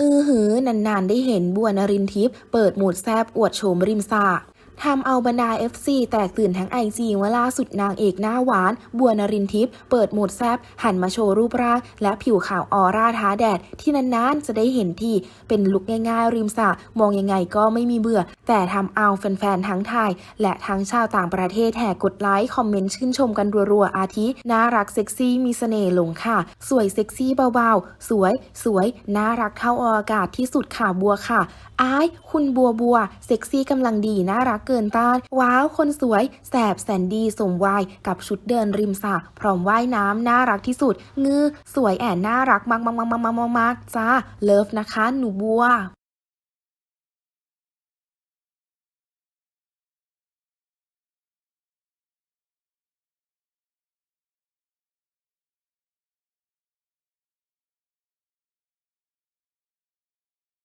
อือหือนานๆ ได้เห็นบัวนรินทิพย์เปิดโหมดแซบอวดโฉมริมสระ ทำเอาบรรดา FC แตกตื่นทั้งไอจีว่าล่าสุดนางเอกหน้าหวาน บัวนรินทิพย์เปิดโหมดแซบหันมาโชว์รูปร่าง และผิวขาวออร่าท้าแดด ที่นานๆ จะได้เห็นที่เป็นลุกง่ายๆ ริมสระมองยังไงก็ไม่มีเบื่อ แต่ทำเอาแฟนๆ ทั้งไทย และทั้งชาวต่างประเทศแห่กดไลค์คอมเมนต์ชื่นชมกันรัวๆ อาทิ น่ารักเซ็กซี่มีเสน่ห์หลงค่ะ สวยเซ็กซี่เบาๆ สวย สวยน่ารักเท่าออากาศที่สุดค่ะบัวค่ะ อ้าย คุณบัวบัวเซ็กซี่กำลังดีน่ารักเกินต้าน ว้าวคนสวย แสบแสนดีสมวัยกับชุดเดินริมสระพร้อมว่ายน้ำน่ารักที่สุด งือ สวยแอนน่ารักมากๆๆๆๆๆๆจ้าเลิฟนะคะ หนูบัว